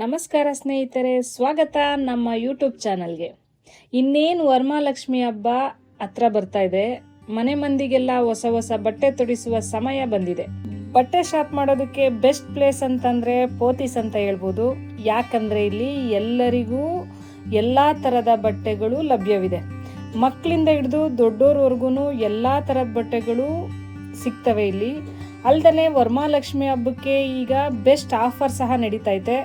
ನಮಸ್ಕಾರ ಸ್ನೇಹಿತರೆ, ಸ್ವಾಗತ ನಮ್ಮ ಯೂಟ್ಯೂಬ್ ಚಾನಲ್ಗೆ. ಇನ್ನೇನು ವರಮಹಾಲಕ್ಷ್ಮಿ ಹಬ್ಬ ಹತ್ರ ಬರ್ತಾ ಇದೆ. ಮನೆ ಮಂದಿಗೆಲ್ಲ ಹೊಸ ಹೊಸ ಬಟ್ಟೆ ತೊಡಿಸುವ ಸಮಯ ಬಂದಿದೆ. ಬಟ್ಟೆ ಶಾಪ್ ಮಾಡೋದಕ್ಕೆ ಬೆಸ್ಟ್ ಪ್ಲೇಸ್ ಅಂತಂದ್ರೆ ಪೋತಿಸ್ ಅಂತ ಹೇಳ್ಬೋದು. ಯಾಕಂದ್ರೆ ಇಲ್ಲಿ ಎಲ್ಲರಿಗೂ ಎಲ್ಲ ಥರದ ಬಟ್ಟೆಗಳು ಲಭ್ಯವಿದೆ. ಮಕ್ಕಳಿಂದ ಹಿಡಿದು ದೊಡ್ಡೋರ್ವರ್ಗು ಎಲ್ಲ ಥರದ ಬಟ್ಟೆಗಳು ಸಿಗ್ತವೆ ಇಲ್ಲಿ. ಅಲ್ದನೆ ವರಮಹಾಲಕ್ಷ್ಮಿ ಹಬ್ಬಕ್ಕೆ ಈಗ ಬೆಸ್ಟ್ ಆಫರ್ ಸಹ ನಡೀತೈತೆ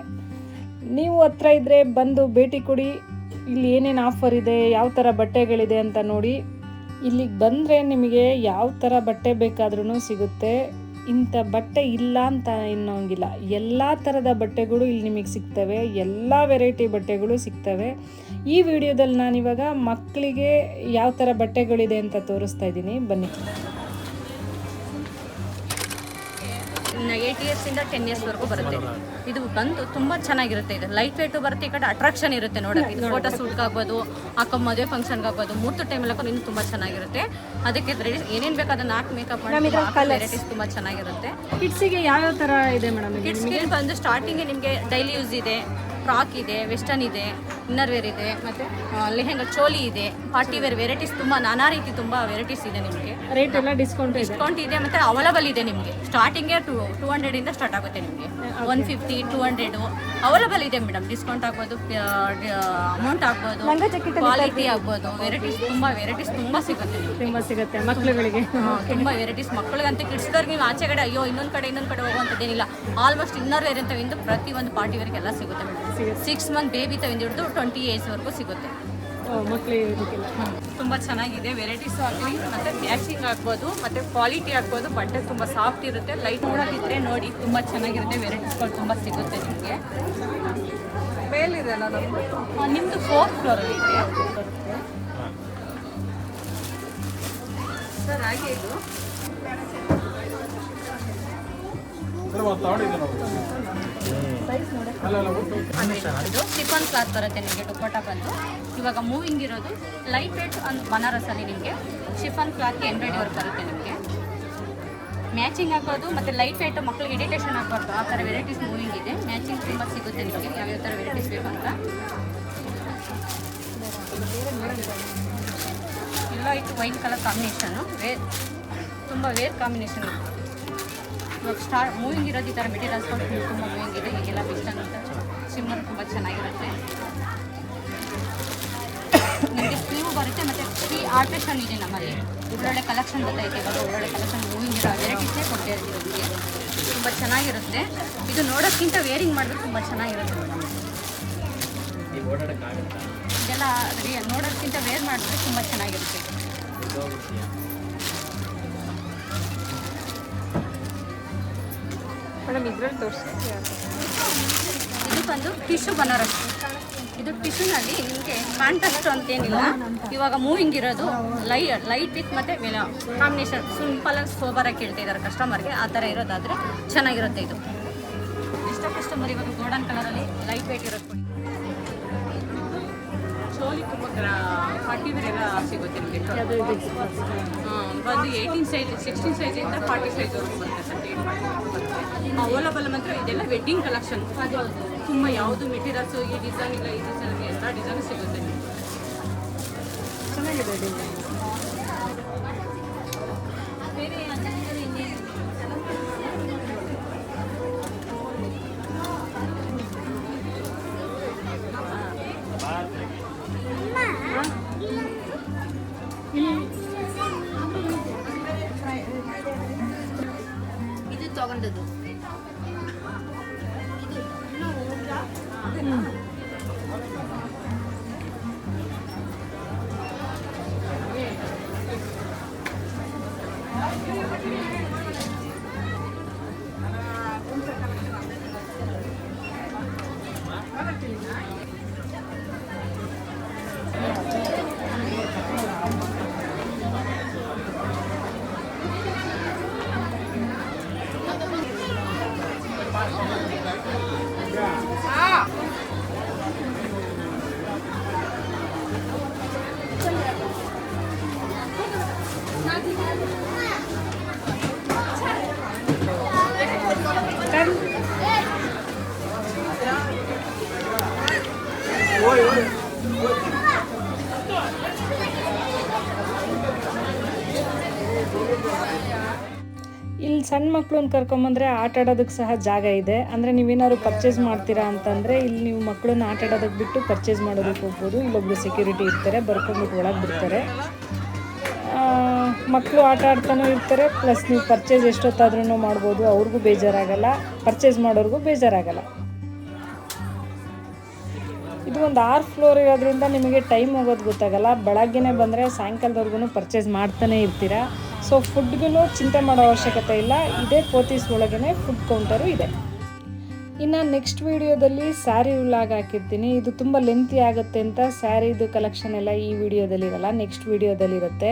ನೀವು ಹತ್ರ ಇದ್ದರೆ ಬಂದು ಭೇಟಿ ಕೊಡಿ. ಇಲ್ಲಿ ಏನೇನು ಆಫರ್ ಇದೆ, ಯಾವ ಥರ ಬಟ್ಟೆಗಳಿದೆ ಅಂತ ನೋಡಿ. ಇಲ್ಲಿಗೆ ಬಂದರೆ ನಿಮಗೆ ಯಾವ ಥರ ಬಟ್ಟೆ ಬೇಕಾದ್ರೂ ಸಿಗುತ್ತೆ. ಇಂಥ ಬಟ್ಟೆ ಇಲ್ಲ ಅಂತ ಇನ್ನೋಂಗಿಲ್ಲ ಎಲ್ಲ ಥರದ ಬಟ್ಟೆಗಳು ಇಲ್ಲಿ ನಿಮಗೆ ಸಿಗ್ತವೆ. ಎಲ್ಲ ವೆರೈಟಿ ಬಟ್ಟೆಗಳು ಸಿಗ್ತವೆ. ಈ ವಿಡಿಯೋದಲ್ಲಿ ನಾನಿವಾಗ ಮಕ್ಕಳಿಗೆ ಯಾವ ಥರ ಬಟ್ಟೆಗಳಿದೆ ಅಂತ ತೋರಿಸ್ತಾ ಇದ್ದೀನಿ. ಬನ್ನಿ. ಏಟ್ ಇಯರ್ಸ್ ಇಂದ ಟೆನ್ ಇಯರ್ಸ್ ವರೆಗೂ ಬರುತ್ತೆ. ಇದು ಬಂದು ತುಂಬ ಚೆನ್ನಾಗಿರುತ್ತೆ ಇದು. ಲೈಟ್ ವೇಟು ಬರುತ್ತೆ ಈ ಕಡೆ ಅಟ್ರಾಕ್ಷನ್ ಇರುತ್ತೆ ನೋಡೋಕೆ ಇದು ಫೋಟೋ ಶೂಟ್ಗೆ ಆಗ್ಬೋದು ಅಕ್ಕ ಮದುವೆ ಫಂಕ್ಷನ್ ಆಗ್ಬೋದು ಮೂರ್ತು ಟೈಮಲ್ಲಿ ಹಾಕೊಂಡು ಇನ್ನು ತುಂಬಾ ಚೆನ್ನಾಗಿರುತ್ತೆ. ಅದಕ್ಕೆ ರೆಡಿ ಏನೇನು ಬೇಕು ಅದನ್ನು ಹಾಕಿ ಮೇಕಪ್ ಮಾಡಿ ವೆರೈಟೀಸ್ ತುಂಬ ಚೆನ್ನಾಗಿರುತ್ತೆ. ಕಿಡ್ಸಿಗೆ ಯಾವ್ಯಾವ ಥರ ಇದೆ ಮೇಡಮ್ ಕಿಡ್ಸ್ಗೆ ಬಂದು ಸ್ಟಾರ್ಟಿಂಗ್ ನಿಮಗೆ ಡೈಲಿ ಯೂಸ್ ಇದೆ ಫ್ರಾಕ್ ಇದೆ ವೆಸ್ಟರ್ನ್ ಇದೆ. ಇನ್ನರ್ ವೇರ್ ಇದೆ ಮತ್ತೆ ಲೆಹೆಂಗಾ ಚೋಲಿ ಇದೆ ಪಾರ್ಟಿ ವೇರ್ ವೆರೈಟೀಸ್ ತುಂಬಾ ನಾನಾ ರೀತಿ ತುಂಬಾ ವೆರೈಟೀಸ್ ಇದೆ ನಿಮಗೆ. ರೇಟ್ ಎಲ್ಲ ಡಿಸ್ಕೌಂಟ್ ಡಿಸ್ಕೌಂಟ್ ಇದೆ ಮತ್ತೆ ಅವೈಲಬಲ್ ಇದೆ ನಿಮಗೆ. ಸ್ಟಾರ್ಟಿಂಗೇ ಟು ಟೂ ಹಂಡ್ರೆಡ್ ಇಂದ ಸ್ಟಾರ್ಟ್ ಆಗುತ್ತೆ ನಿಮಗೆ. One fifty two hundred available ಇದೆ ಮೇಡಮ್ ಡಿಸ್ಕೌಂಟ್ ಆಗ್ಬೋದು ಅಮೌಂಟ್ ಆಗ್ಬೋದು ಕ್ವಾಲಿಟಿ ಆಗ್ಬೋದು ವೆರೈಟೀಸ್ ತುಂಬಾ ವೆರೈಟೀಸ್ ತುಂಬಾ ಸಿಗುತ್ತೆ ತುಂಬಾ ತುಂಬ ಸಿಗುತ್ತೆ ಮಕ್ಕಳುಗಳಿಗೆ ತುಂಬಾ ವೆರೈಟೀಸ್ ಮಕ್ಕಳಿಗಂತೂ ಕಿಡ್ಸ್ದವ್ರಿಗೆ ನೀವು ಆಚೆ ಕಡೆ ಅಯ್ಯೋ ಇನ್ನೊಂದು ಕಡೆ ಇನ್ನೊಂದು ಕಡೆ ಹೋಗುವಂಥದ್ದೇನಿಲ್ಲ ಆಲ್ಮೋಸ್ಟ್ ಇನ್ನರ್ ವೇರ್ ಅಂತ ಇಂದು ಪ್ರತಿ ಒಂದು ಪಾರ್ಟಿ ವೇರ್ಗೆ ಎಲ್ಲ ಸಿಗುತ್ತೆ. ಮೇಡಮ್ ಸಿಕ್ಸ್ ಮಂತ್ ಬೇಬಿ ಹಿಡಿದು ಟ್ವೆಂಟಿ ಏಜ್ವರೆಗೂ ಸಿಗುತ್ತೆ. ಮಕ್ಕಳಿಗೆ ತುಂಬ ಚೆನ್ನಾಗಿದೆ. ವೆರೈಟೀಸ್ ಆಗಲಿ ಮತ್ತೆ ಮ್ಯಾಚಿಂಗ್ ಆಗ್ಬೋದು ಮತ್ತೆ ಕ್ವಾಲಿಟಿ ಆಗ್ಬೋದು ಬಟ್ಟೆ ತುಂಬ ಸಾಫ್ಟ್ ಇರುತ್ತೆ. ಲೈಟ್ ನೋಡೋದಿದ್ರೆ ನೋಡಿ ತುಂಬ ಚೆನ್ನಾಗಿರುತ್ತೆ. ವೆರೈಟೀಸ್ಗಳು ತುಂಬ ಸಿಗುತ್ತೆ ನಿಮಗೆ. ಮೇಲಿದೆ ನಿಮ್ಮದು ಫೋರ್ತ್ ಫ್ಲೋರಲ್ಲಿ ಇದೆ. ಸರ್ ಹಾಗೆ ಇದು. ಇದು ಸಿಫಾನ್ ಕ್ಲಾತ್ ಬರುತ್ತೆ ನಿಮಗೆ, ದುಪ್ಪಟ್ಟ ಬಂದು. ಇವಾಗ ಮೂವಿಂಗ್ ಇರೋದು ಲೈಟ್ ವೇಟ್ ಅಂದ್ ಬನಾರಸಲ್ಲಿ ನಿಮಗೆ. ಶಿಫನ್ ಕ್ಲಾತ್ಗೆ ಎಂಬ್ರಾಯ್ಡಿ ವರ್ಕ್ ಬರುತ್ತೆ ನಿಮಗೆ. ಮ್ಯಾಚಿಂಗ್ ಹಾಕೋದು ಮತ್ತು ಲೈಟ್ ವೇಟ್ ಮಕ್ಕಳಿಗೆ ಎಡಿಟೇಷನ್ ಹಾಕ್ಬಾರ್ದು ಆ ಥರ ವೆರೈಟೀಸ್ ಮೂವಿಂಗ್ ಇದೆ. ಮ್ಯಾಚಿಂಗ್ ತುಂಬ ಸಿಗುತ್ತೆ ನಿಮಗೆ. ಯಾವ್ಯಾವ ಥರ ವೆರೈಟೀಸ್ ಬೇಕು ಅಂತ. ಎಲ್ಲ ಇತ್ತು ವೈಟ್ ಕಲರ್ ಕಾಂಬಿನೇಷನು ವೇರ್ ತುಂಬ ವೇರ್ ಕಾಂಬಿನೇಷನ್ ಇವಾಗ ಸ್ಟಾರ್ಟ್ ಮೂವಿಂಗ್ ಇರೋದು ಈ ಥರ ಮೆಟೀರಿಯಲ್ಸ್ ತುಂಬ ಮೂವಿಂಗ್ ಇದೆ. ಈಗೆಲ್ಲ ವೆಸ್ಟರ್ನ್ ಅಂತ ಸಿಮ್ಮರ್ ತುಂಬ ಚೆನ್ನಾಗಿರುತ್ತೆ. ನಿಮಗೆ ಸ್ಲೀವ್ ಬರುತ್ತೆ ಮತ್ತು ಫ್ರೀ ಆಲ್ಟ್ರೇಷನ್ ಇದೆ ನಮ್ಮಲ್ಲಿ. ಒಳ್ಳೊಳ್ಳೆ ಕಲೆಕ್ಷನ್ ಬರ್ತೈತೆ ಇವಾಗ ಒಳ್ಳೊಳ್ಳೆ ಕಲೆಕ್ಷನ್ ಮೂವಿಂಗ್ ಇರೋ ವೆರೈಟೀಸೇ ಕೊಡ್ತಾ ಇರ್ತೀವಿ ನಿಮಗೆ. ತುಂಬ ಚೆನ್ನಾಗಿರುತ್ತೆ. ಇದು ನೋಡೋಕ್ಕಿಂತ ವೇರಿಂಗ್ ಮಾಡಿದ್ರೆ ತುಂಬ ಚೆನ್ನಾಗಿರುತ್ತೆ. ಇದೆಲ್ಲ ನೋಡೋಕ್ಕಿಂತ ವೇರ್ ಮಾಡಿದ್ರೆ ತುಂಬ ಚೆನ್ನಾಗಿರುತ್ತೆ. ಮೇಡಮ್ ಇದ್ರಲ್ಲಿ ತೋರಿಸಿ. ಇದು ಬಂದು ಟಿಶ್ಯೂ ಬನಾರಸ್. ಇದು ಟಿಶ್ಯೂನಲ್ಲಿ ನಿಮಗೆ ಕಾಂಟ್ರಾಸ್ಟ್ ಅಂತೇನಿಲ್ಲ. ಇವಾಗ ಮೂವಿಂಗ್ ಇರೋದು ಲೈ ಲೈಟ್ ವಿತ್ ಮತ್ತು ಕಾಂಬಿನೇಷನ್. ಸಿಂಪಲ್ ಆಗಿ ಸೋಬರಾಗಿ ಕೇಳ್ತಾ ಇದ್ದಾರೆ ಕಸ್ಟಮರ್ಗೆ ಆ ಥರ ಇರೋದಾದರೆ ಚೆನ್ನಾಗಿರುತ್ತೆ ಇದು. ಎಷ್ಟೋ ಕಸ್ಟಮರ್ ಇವಾಗ ಗೋಲ್ಡನ್ ಕಲರಲ್ಲಿ ಲೈಟ್ ವೇಟ್ ಇರೋದು ಕೊಡಿ. ಚೋಲಿ ತುಂಬ ಎಲ್ಲ ಸಿಗುತ್ತೆ ನಿಮಗೆ ಬಂದು ಏಯ್ಟೀನ್ ಸೈಜ್ ಸಿಕ್ಸ್ಟೀನ್ ಸೈಜಿಂದ ಫಾರ್ಟಿ ಸೈಜ್ವರೆಗೂ ಬರುತ್ತೆ ಅವೈಲಬಲ್ ಮಾತ್ರ ಇದೆಲ್ಲ ವೆಡ್ಡಿಂಗ್ ಕಲೆಕ್ಷನ್ ತುಂಬ ಯಾವುದು ಮೆಟೀರಿಯಲ್ಸು ಈ ಡಿಸೈನ್ ಇಲ್ಲ ಈ ಡಿಸೈನ್ ಎಲ್ಲ ಡಿಸೈನ್ ಸಿಗುತ್ತೆ ಚೆನ್ನಾಗಿದೆ ಡಿಸೈನ್ ಇಲ್ಲಿ ಸಣ್ಣ ಮಕ್ಕಳನ್ನ ಕರ್ಕೊಂಬಂದ್ರೆ ಆಟ ಆಡೋದಕ್ಕೆ ಸಹ ಜಾಗ ಇದೆ. ಅಂದರೆ ನೀವೇನಾದ್ರು ಪರ್ಚೇಸ್ ಮಾಡ್ತೀರಾ ಅಂತಂದ್ರೆ ಇಲ್ಲಿ ನೀವು ಮಕ್ಕಳನ್ನ ಆಟ ಆಡೋದಕ್ಕೆ ಬಿಟ್ಟು ಪರ್ಚೇಸ್ ಮಾಡೋದಕ್ಕೆ ಹೋಗ್ಬೋದು. ಇಲ್ಲೊಬ್ರು ಸೆಕ್ಯೂರಿಟಿ ಇರ್ತಾರೆ, ಬರ್ಕೊಂಡ್ಬಿಟ್ಟು ಒಳಗೆ ಬಿಡ್ತಾರೆ. ಮಕ್ಕಳು ಆಟ ಆಡ್ತಾನೂ ಇರ್ತಾರೆ ಪ್ಲಸ್ ನೀವು ಪರ್ಚೇಸ್ ಎಷ್ಟೊತ್ತಾದ್ರೂ ಮಾಡ್ಬೋದು, ಅವ್ರಿಗೂ ಬೇಜಾರಾಗಲ್ಲ. ಪರ್ಚೇಸ್ ಮಾಡೋರಿಗೂ ಬೇಜಾರಾಗಲ್ಲ. ಇದು ಒಂದು ಆರು ಫ್ಲೋರ್ ಇರೋದ್ರಿಂದ ನಿಮಗೆ ಟೈಮ್ ಹೋಗೋದು ಗೊತ್ತಾಗಲ್ಲ. ಬೆಳಗ್ಗೆನೇ ಬಂದರೆ ಸಾಯಂಕಾಲದವರೆಗೂ ಪರ್ಚೇಸ್ ಮಾಡ್ತಾನೆ ಇರ್ತೀರಾ. ಸೊ ಫುಡ್ಗೂ ಚಿಂತೆ ಮಾಡೋ ಅವಶ್ಯಕತೆ ಇಲ್ಲ. ಇದೇ ಪೋತೀಸ್ ಒಳಗೇ ಫುಡ್ ಕೌಂಟರು ಇದೆ. ಇನ್ನು ನೆಕ್ಸ್ಟ್ ವಿಡಿಯೋದಲ್ಲಿ ಸ್ಯಾರಿ ಉಳ್ಳಾಗ ಹಾಕಿರ್ತೀನಿ. ಇದು ತುಂಬ ಲೆಂತಿ ಆಗುತ್ತೆ ಅಂತ ಸ್ಯಾರಿದು ಕಲೆಕ್ಷನ್ ಎಲ್ಲ ಈ ವಿಡಿಯೋದಲ್ಲಿರಲ್ಲ ನೆಕ್ಸ್ಟ್ ವಿಡಿಯೋದಲ್ಲಿರುತ್ತೆ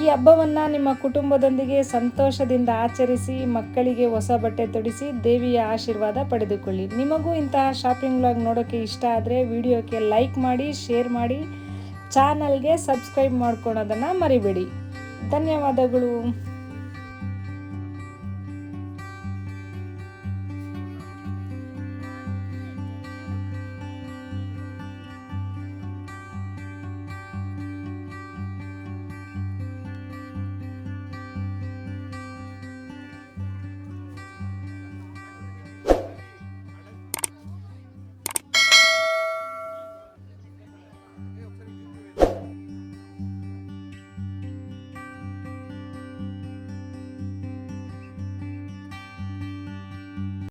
ಈ ಹಬ್ಬವನ್ನು ನಿಮ್ಮ ಕುಟುಂಬದೊಂದಿಗೆ ಸಂತೋಷದಿಂದ ಆಚರಿಸಿ, ಮಕ್ಕಳಿಗೆ ಹೊಸ ಬಟ್ಟೆ ತೊಡಿಸಿ, ದೇವಿಯ ಆಶೀರ್ವಾದ ಪಡೆದುಕೊಳ್ಳಿ. ನಿಮಗೂ ಇಂತಹ ಶಾಪಿಂಗ್ ವ್ಲಾಗ್ ನೋಡೋಕ್ಕೆ ಇಷ್ಟ ಆದರೆ ವಿಡಿಯೋಕ್ಕೆ ಲೈಕ್ ಮಾಡಿ ಶೇರ್ ಮಾಡಿ ಚಾನಲ್ಗೆ ಸಬ್ಸ್ಕ್ರೈಬ್ ಮಾಡ್ಕೊಳೋದನ್ನು ಮರಿಬೇಡಿ. ಧನ್ಯವಾದಗಳು.